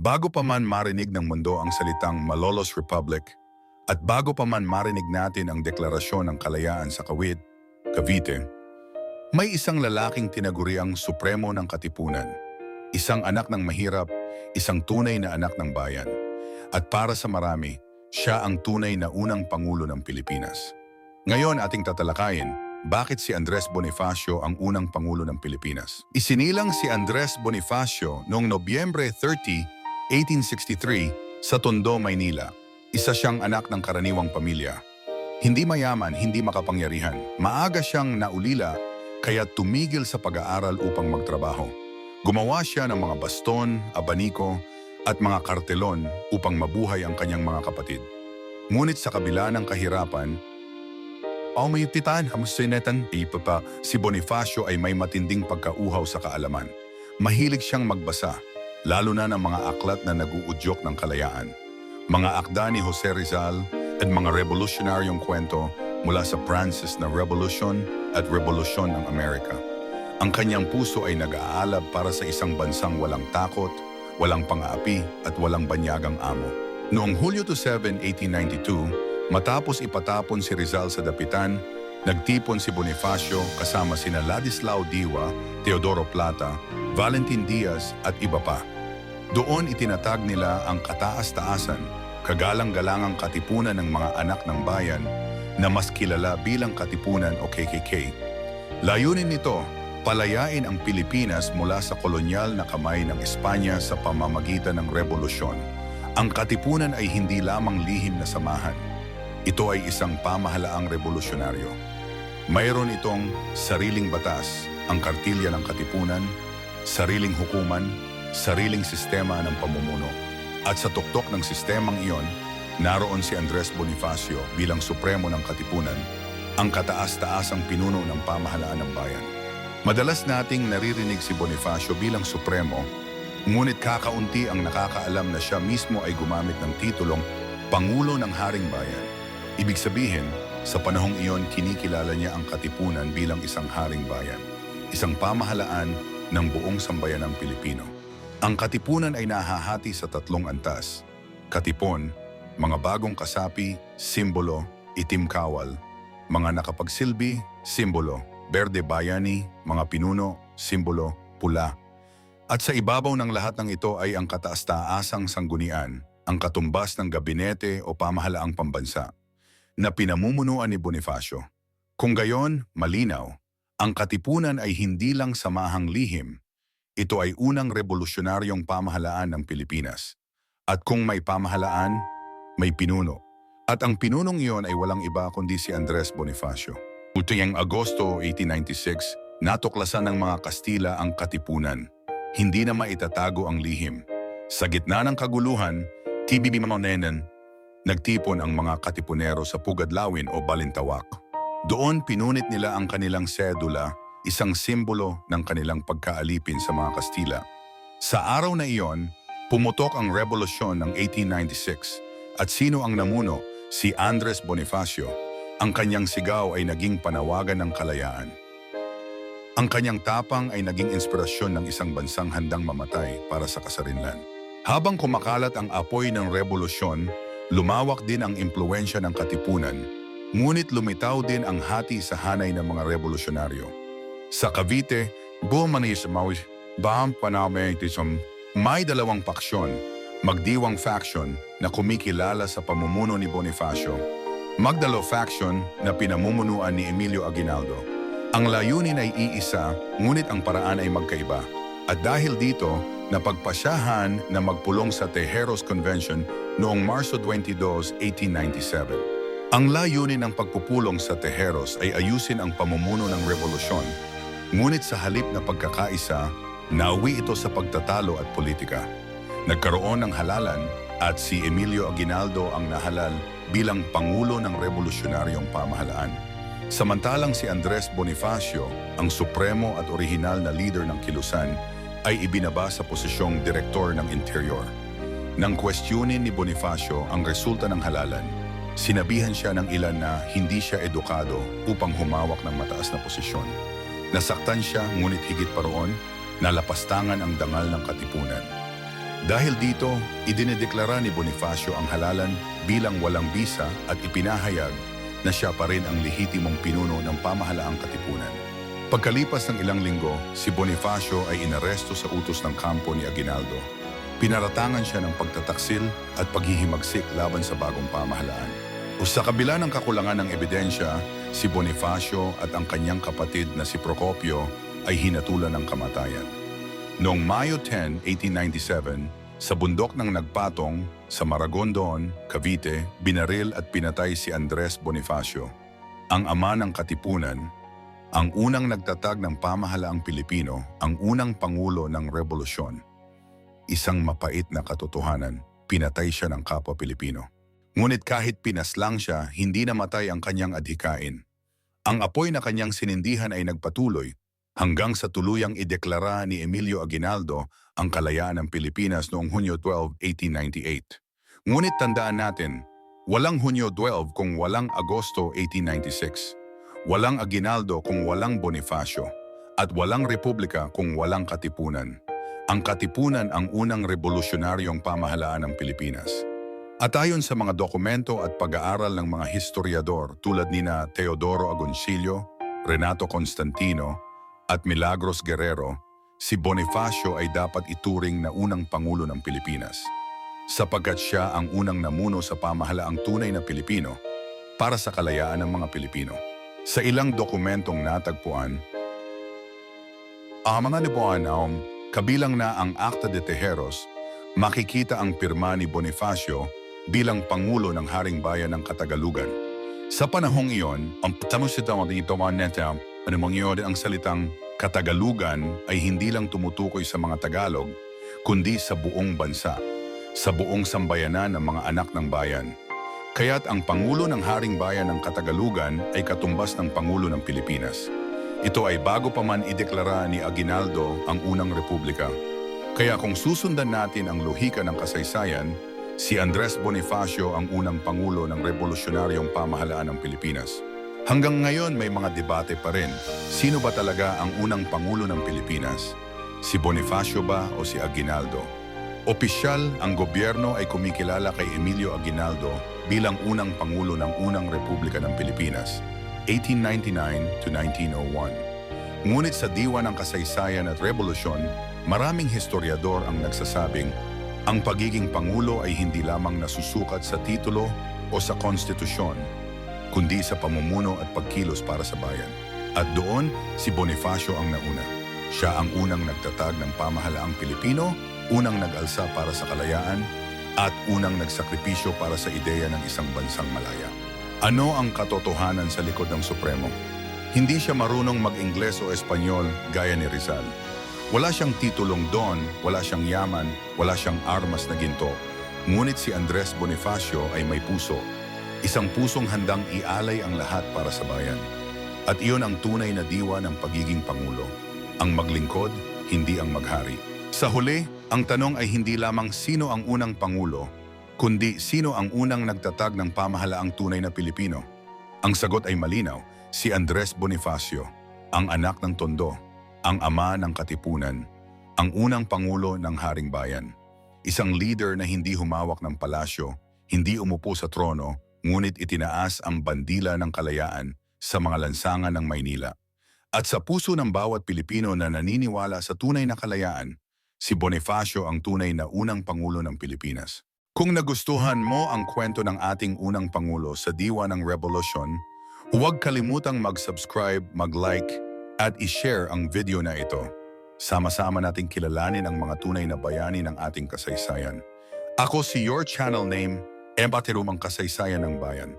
Bago pa man marinig ng mundo ang salitang Malolos Republic at bago pa man marinig natin ang deklarasyon ng kalayaan sa Kawit, Cavite, may isang lalaking tinaguriang supremo ng katipunan. Isang anak ng mahirap, isang tunay na anak ng bayan. At para sa marami, siya ang tunay na unang Pangulo ng Pilipinas. Ngayon ating tatalakayin, bakit si Andres Bonifacio ang unang Pangulo ng Pilipinas? Isinilang si Andres Bonifacio noong Nobyembre 30, 1863 sa Tondo, Maynila. Isa siyang anak ng karaniwang pamilya. Hindi mayaman, hindi makapangyarihan. Maaga siyang naulila kaya tumigil sa pag-aaral upang magtrabaho. Gumawa siya ng mga baston, abaniko, at mga kartelon upang mabuhay ang kanyang mga kapatid. Ngunit sa kabila ng kahirapan, Oh, may titan, hamusinetan, ipapa, si Bonifacio ay may matinding pagkauhaw sa kaalaman. Mahilig siyang magbasa, lalo na ng mga aklat na naguudyok ng kalayaan. Mga akda ni Jose Rizal at mga revolutionaryong kwento mula sa Francis na Revolution at Revolusyon ng Amerika. Ang kanyang puso ay nag-aalab para sa isang bansang walang takot, walang pang-aapi at walang banyagang amo. Noong Hulyo 7, 1892, matapos ipatapon si Rizal sa dapitan, nagtipon si Bonifacio kasama sina Ladislao Diwa, Teodoro Plata, Valentin Diaz at iba pa. Doon itinatag nila ang kataas-taasan, kagalang-galangang katipunan ng mga anak ng bayan na mas kilala bilang Katipunan o KKK. Layunin nito, palayain ang Pilipinas mula sa kolonyal na kamay ng Espanya sa pamamagitan ng revolusyon. Ang Katipunan ay hindi lamang lihim na samahan. Ito ay isang pamahalaang revolusyonaryo. Mayroon itong sariling batas, ang kartilya ng Katipunan, sariling hukuman, sariling sistema ng pamumuno. At sa tuktok ng sistemang iyon, naroon si Andres Bonifacio bilang supremo ng Katipunan, ang kataas-taasang pinuno ng pamahalaan ng bayan. Madalas nating naririnig si Bonifacio bilang supremo, ngunit kakaunti ang nakakaalam na siya mismo ay gumamit ng titulong Pangulo ng Haring Bayan. Ibig sabihin, sa panahong iyon kinikilala niya ang Katipunan bilang isang haring bayan, isang pamahalaan ng buong sambayanang Pilipino. Ang Katipunan ay nahahati sa tatlong antas. Katipon, mga bagong kasapi, simbolo, itim kawal, mga nakapagsilbi, simbolo, berde bayani, mga pinuno, simbolo, pula. At sa ibabaw ng lahat ng ito ay ang kataas-taasang sanggunian, ang katumbas ng gabinete o pamahalaang pambansa, na pinamumunuan ni Bonifacio. Kung gayon, malinaw, ang katipunan ay hindi lang samahang lihim, ito ay unang revolusyonaryong pamahalaan ng Pilipinas. At kung may pamahalaan, may pinuno. At ang pinunong iyon ay walang iba kundi si Andres Bonifacio. Utuyang Agosto 1896, natuklasan ng mga Kastila ang katipunan. Hindi na maitatago ang lihim. Sa gitna ng kaguluhan, TBB Mamonenen, nagtipon ang mga katipunero sa Pugadlawin o Balintawak. Doon pinunit nila ang kanilang sedula isang simbolo ng kanilang pagkaalipin sa mga Kastila. Sa araw na iyon, pumutok ang revolusyon ng 1896 at sino ang namuno? Si Andres Bonifacio. Ang kanyang sigaw ay naging panawagan ng kalayaan. Ang kanyang tapang ay naging inspirasyon ng isang bansang handang mamatay para sa kasarinlan. Habang kumakalat ang apoy ng revolusyon, lumawak din ang impluensya ng katipunan, ngunit lumitaw din ang hati sa hanay ng mga revolusyonaryo. Sa Cavite, bumanis mawi baham paname tisam may dalawang paksyon, magdiwang faction na kumikilala sa pamumuno ni Bonifacio, Magdalo faction na pinamumunuan ni Emilio Aguinaldo. Ang layunin ay iisa, ngunit ang paraan ay magkaiba. At dahil dito, napagpasyahan na magpulong sa Tejeros Convention noong Marso 22, 1897. Ang layunin ng pagpupulong sa Tejeros ay ayusin ang pamumuno ng revolusyon Ngunit sa halip na pagkakaisa, nauwi ito sa pagtatalo at politika. Nagkaroon ng halalan at si Emilio Aguinaldo ang nahalal bilang Pangulo ng Revolusyonaryong Pamahalaan. Samantalang si Andres Bonifacio, ang supremo at orihinal na leader ng Kilusan, ay ibinaba sa posisyong Direktor ng Interior. Nang questionin ni Bonifacio ang resulta ng halalan, sinabihan siya ng ilan na hindi siya edukado upang humawak ng mataas na posisyon. Nasaktan siya ngunit higit pa roon, nalapastangan ang dangal ng katipunan. Dahil dito, idinedeklara ni Bonifacio ang halalan bilang walang bisa at ipinahayag na siya pa rin ang lehitimong pinuno ng pamahalaang katipunan. Pagkalipas ng ilang linggo, si Bonifacio ay inaresto sa utos ng kampo ni Aguinaldo. Pinaratangan siya ng pagtataksil at paghihimagsik laban sa bagong pamahalaan. O sa kabila ng kakulangan ng ebidensya, si Bonifacio at ang kanyang kapatid na si Procopio ay hinatulan ng kamatayan. Noong Mayo 10, 1897, sa bundok ng Nagpatong, sa Maragondon, Cavite, binaril at pinatay si Andres Bonifacio, ang ama ng katipunan, ang unang nagtatag ng pamahalaang Pilipino, ang unang pangulo ng revolusyon. Isang mapait na katotohanan, pinatay siya ng kapwa Pilipino. Ngunit kahit pinaslang siya, hindi namatay ang kanyang adhikain. Ang apoy na kanyang sinindihan ay nagpatuloy hanggang sa tuluyang ideklara ni Emilio Aguinaldo ang kalayaan ng Pilipinas noong Hunyo 12, 1898. Ngunit tandaan natin, walang Hunyo 12 kung walang Agosto 1896. Walang Aguinaldo kung walang Bonifacio. At walang Republika kung walang Katipunan. Ang Katipunan ang unang revolusyonaryong pamahalaan ng Pilipinas. At ayon sa mga dokumento at pag-aaral ng mga historiador tulad ni na Teodoro Agoncillo, Renato Constantino, at Milagros Guerrero, si Bonifacio ay dapat ituring na unang Pangulo ng Pilipinas. Sapagkat siya ang unang namuno sa pamahalaang tunay na Pilipino para sa kalayaan ng mga Pilipino. Sa ilang dokumentong natagpuan, ang mga libuanaong kabilang na ang Acta de Tejeros, makikita ang pirma ni Bonifacio bilang Pangulo ng Haring Bayan ng Katagalugan. Sa panahong iyon, ang tamusitang dito neta, ano mangyod ang salitang Katagalugan ay hindi lang tumutukoy sa mga Tagalog, kundi sa buong bansa, sa buong sambayanan ng mga anak ng bayan. Kaya't ang Pangulo ng Haring Bayan ng Katagalugan ay katumbas ng Pangulo ng Pilipinas. Ito ay bago pa man ideklara ni Aguinaldo ang unang republika. Kaya kung susundan natin ang lohika ng kasaysayan, si Andres Bonifacio ang unang Pangulo ng revolusyonaryong pamahalaan ng Pilipinas. Hanggang ngayon may mga debate pa rin. Sino ba talaga ang unang Pangulo ng Pilipinas? Si Bonifacio ba o si Aguinaldo? Opisyal, ang gobyerno ay kumikilala kay Emilio Aguinaldo bilang unang Pangulo ng unang Republika ng Pilipinas, 1899 to 1901. Ngunit sa diwa ng kasaysayan at revolusyon, maraming historiador ang nagsasabing ang pagiging Pangulo ay hindi lamang nasusukat sa titulo o sa konstitusyon, kundi sa pamumuno at pagkilos para sa bayan. At doon, si Bonifacio ang nauna. Siya ang unang nagtatag ng pamahalaang Pilipino, unang nag-alsa para sa kalayaan, at unang nagsakripisyo para sa ideya ng isang bansang malaya. Ano ang katotohanan sa likod ng Supremo? Hindi siya marunong mag-Ingles o Espanyol gaya ni Rizal. Wala siyang titulong Don, wala siyang yaman, wala siyang armas na ginto. Ngunit si Andres Bonifacio ay may puso. Isang pusong handang ialay ang lahat para sa bayan. At iyon ang tunay na diwa ng pagiging Pangulo. Ang maglingkod, hindi ang maghari. Sa huli, ang tanong ay hindi lamang sino ang unang Pangulo, kundi sino ang unang nagtatag ng pamahalaang tunay na Pilipino. Ang sagot ay malinaw, si Andres Bonifacio, ang anak ng Tondo, ang ama ng Katipunan, ang unang Pangulo ng Haring Bayan. Isang leader na hindi humawak ng palasyo, hindi umupo sa trono, ngunit itinaas ang bandila ng kalayaan sa mga lansangan ng Maynila. At sa puso ng bawat Pilipino na naniniwala sa tunay na kalayaan, si Bonifacio ang tunay na unang Pangulo ng Pilipinas. Kung nagustuhan mo ang kwento ng ating unang Pangulo sa Diwa ng Revolusyon, huwag kalimutang mag-subscribe, mag-like, at i-share ang video na ito. Sama-sama nating kilalanin ang mga tunay na bayani ng ating kasaysayan. Ako si your channel name, Embatirumang Kasaysayan ng Bayan.